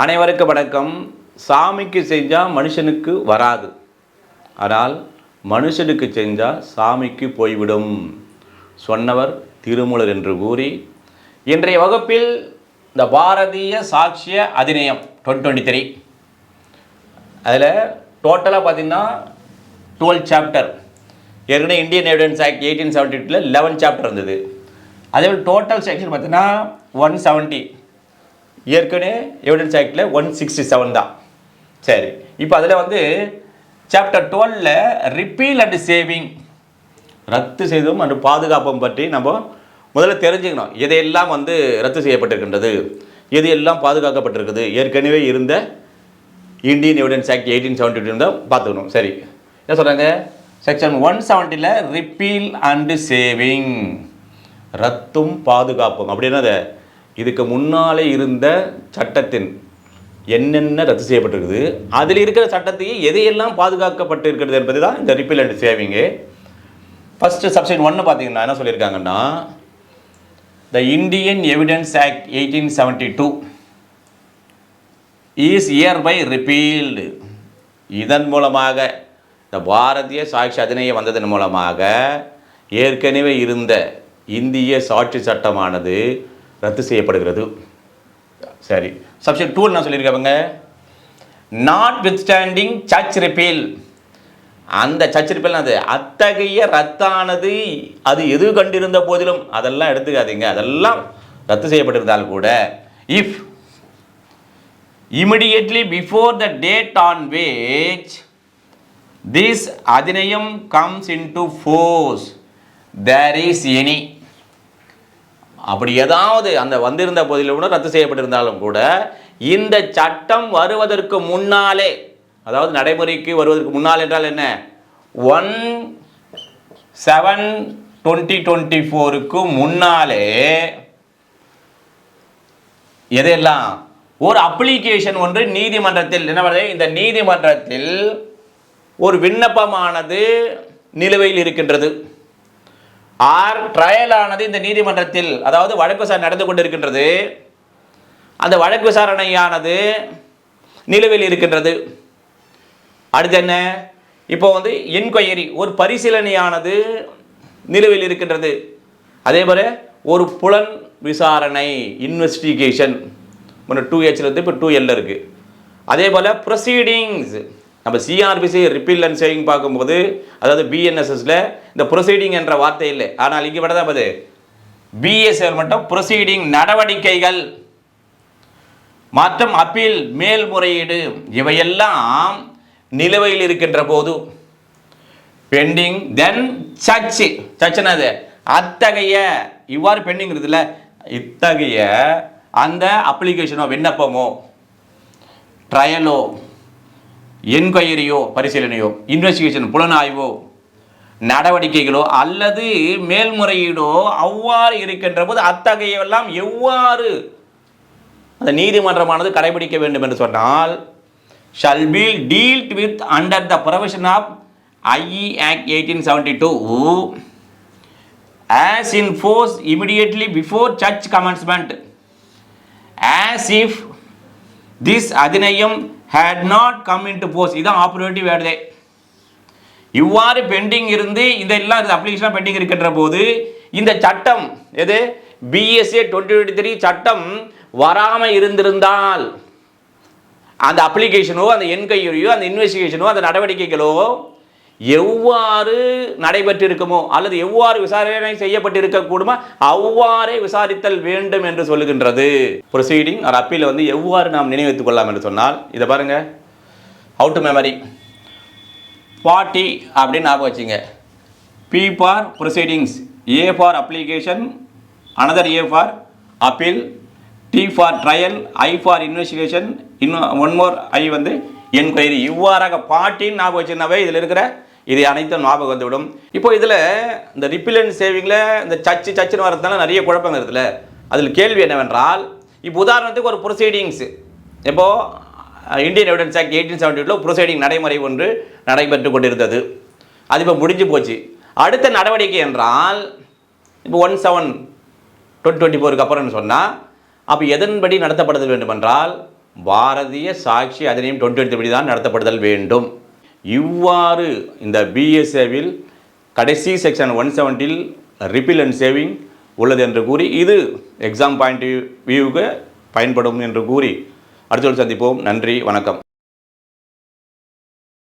அனைவருக்கும் வணக்கம். சாமிக்கு செஞ்சால் மனுஷனுக்கு வராது. ஆனால் மனுஷனுக்கு செஞ்சால் சாமிக்கு போய்விடும். சொன்னவர் திருமூலர் என்று கூறி இன்றைய வகுப்பில் இந்த பாரதிய சாட்சிய அதிநயம் டுவெண்ட்டி டுவெண்ட்டி த்ரீ அதில் டோட்டலாக பார்த்தீங்கன்னா டுவெல் சாப்டர் ஏற்கனவே Indian evidence act eighteen seventy டூவில் லெவன் சாப்டர் இருந்தது. அதே டோட்டல் செக்ஷன் பார்த்தீங்கன்னா ஒன் செவன்ட்டி ஏற்கனவே எவிடன்ஸ் ஆக்டில் ஒன் சிக்ஸ்டி செவன் தான். சரி இப்போ அதில் வந்து சாப்டர் டுவெலில் ரிப்பீல் அண்ட் சேவிங் ரத்து செய்தும் அண்ட் பாதுகாப்பும் பற்றி நம்ம முதல்ல தெரிஞ்சுக்கணும். எதையெல்லாம் வந்து ரத்து செய்யப்பட்டிருக்கின்றது. எது எல்லாம் பாதுகாக்கப்பட்டிருக்குது. ஏற்கனவே இருந்த Indian evidence act eighteen seventy two தான் பார்த்துக்கணும். சரி என்ன சொல்கிறாங்க செக்ஷன் ஒன் செவன்ட்டியில் ரிப்பீல் அண்டு சேவிங் ரத்தும் பாதுகாப்பும். அப்படின்னா இதுக்கு முன்னாலே இருந்த சட்டத்தின் என்னென்ன ரத்து செய்யப்பட்டிருக்குது அதில் இருக்கிற சட்டத்தையே எதையெல்லாம் பாதுகாக்கப்பட்டு இருக்கிறது என்பது தான் இந்த repeal and saving first subsection ஒன்று பார்த்தீங்கன்னா என்ன சொல்லியிருக்காங்கன்னா the Indian evidence act eighteen seventy two is hereby repealed இதன் மூலமாக இந்த பாரதிய சாட்சி அதிநயம் வந்ததன் மூலமாக ஏற்கனவே இருந்த இந்திய சாட்சி சட்டமானது ரத்து செய்யப்படுகிறது. சரி. சப்ஷன் டூ நான் சொல்லியிருக்கவங்க நாட் வித் ஸ்டாண்டிங் சர்ச் ரிப்பீல் அந்த சர்ச் ரிப்பீல் அது அத்தகைய ரத்தானது அது எது கண்டிருந்த போதிலும் அதெல்லாம் எடுத்துக்காதீங்க. அதெல்லாம் ரத்து செய்யப்பட்டிருந்தால் கூட if immediately before the date on on this this comes into force there is any அப்படி ஏதாவது அந்த வந்திருந்த போதிலும் கூட ரத்து செய்யப்பட்டிருந்தாலும் கூட இந்த சட்டம் வருவதற்கு முன்னாலே அதாவது நடைமுறைக்கு வருவதற்கு முன்னால் என்றால் என்ன? ஒன் செவன் டுவெண்ட்டி டுவெண்ட்டி ஃபோருக்கு முன்னாலே எதையெல்லாம்? ஒரு அப்ளிகேஷன் ஒன்று நீதிமன்றத்தில் என்ன இந்த நீதிமன்றத்தில் ஒரு விண்ணப்பமானது நிலுவையில் இருக்கின்றது. ஆர் ட்ரையலானது இந்த நீதிமன்றத்தில் அதாவது வழக்கு விசாரணை நடந்து கொண்டிருக்கின்றது. அந்த வழக்கு விசாரணையானது நிலுவையில் இருக்கின்றது. அடுத்து என்ன? இப்போ வந்து என்கொயரி ஒரு பரிசீலனையானது நிலுவையில் இருக்கின்றது. அதே போல ஒரு புலன் விசாரணை இன்வெஸ்டிகேஷன் முன்ன டூ ஹெச்ல இருந்து இப்போ டூ எல்ல இருக்கு. அதே போல் ப்ரொசீடிங்ஸ் நம்ம சிஆர்பிசி ரிப்பீல் அண்ட் சேவிங் பார்க்கும்போது அதாவது பிஎன்எஸ்எஸ்ல இந்த ப்ரொசீடிங் என்ற வார்த்தை இல்லை. ஆனால் இங்கே விட தான் பாது பிஎஸ்எல் மட்டும் ப்ரொசீடிங் நடவடிக்கைகள் மற்றும் அப்பீல் மேல்முறையீடு இவையெல்லாம் நிலுவையில் இருக்கின்ற போது பெண்டிங் தென் சர்ச் அது அத்தகைய இவ்வாறு பெண்டிங்கிறது இல்லை இத்தகைய அந்த அப்ளிகேஷனோ விண்ணப்பமோ ட்ரையலோ என்கொயரியோ பரிசீலனையோ இன்வெஸ்டிகேஷன் புலனாய்வோ நடவடிக்கைகளோ அல்லது மேல்முறையீடோ அவ்வாறு இருக்கின்ற போது அத்தகையெல்லாம் எவ்வாறு அந்த நீதிமன்றமானது கடைபிடிக்க வேண்டும் என்று சொன்னால் shall be dealt with under the provision of IE act eighteen seventy two as in force immediately before search commencement as if this Adhiniyam had not come into force இதுதான் ஆப்ரேட்டிவ் வேர்டே இவ்வாறு பெண்டிங் இருந்து இதெல்லாம் இந்த அப்ளிகேஷனாக பெண்டிங் இருக்கின்ற போது இந்த சட்டம் எது? பிஎஸ்ஏ டுவெண்ட்டி டுவெண்ட்டி த்ரீ சட்டம் வராமல் இருந்திருந்தால் அந்த அப்ளிகேஷனோ அந்த என்கொயரியோ அந்த இன்வெஸ்டிகேஷனோ அந்த நடவடிக்கைகளோ எவ்வாறு நடைபெற்றிருக்குமோ அல்லது எவ்வாறு விசாரணை செய்யப்பட்டிருக்கக்கூடுமோ அவ்வாறே விசாரித்தல் வேண்டும் என்று சொல்லுகின்றது. ப்ரொசீடிங் ஒரு அப்பீலை வந்து எவ்வாறு நாம் நினைவைத்துக் கொள்ளலாம் என்று சொன்னால் இதை பாருங்க. அவுட் மெமரி பார்ட்டி அப்படின்னு ஞாபகம் வச்சுங்க. P for proceedings A for application another A for appeal T for trial I for investigation இன்னும் ஒன் மோர் ஐ வந்து என்கொயரி இவ்வாறாக பார்ட்டின்னு ஞாபகம் வச்சுருந்தாவே இதில் இருக்கிற இது அனைத்தும் ஞாபகம் வந்துவிடும். இப்போ இதில் இந்த ரிப்பிலன் சேவிங்கில் இந்த சச்சு சச்சுன்னு வரதுனால நிறைய குழப்பங்கள் இருக்குல்ல அதில் கேள்வி என்னவென்றால் இப்போ உதாரணத்துக்கு ஒரு ப்ரொசீடிங்ஸ் இப்போது Indian evidence act eighteen seventy டூவில் ப்ரொசீடிங் நடைமுறை ஒன்று நடைபெற்று கொண்டிருந்தது. அது இப்போ முடிஞ்சு போச்சு. அடுத்த நடவடிக்கை என்றால் இப்போ ஒன் செவன் டுவெண்ட்டி டுவெண்ட்டி ஃபோருக்கு அப்புறம்னு சொன்னால் அப்போ எதன்படி நடத்தப்படுதல் வேண்டுமென்றால் பாரதிய சாட்சி அதனையும் டுவெண்ட்டி டுவெண்ட்டி தான் நடத்தப்படுதல் வேண்டும். இவ்வாறு இந்த பிஎஸ்ஏவில் கடைசி செக்ஷன் ஒன் செவன்ட்டில் ரிப்பில் அண்ட் சேவிங் உள்ளது என்று கூறி இது எக்ஸாம் பாயிண்ட் வியூவுக்கு பயன்படும் என்று கூறி அடுத்த சந்திப்போம். நன்றி வணக்கம்.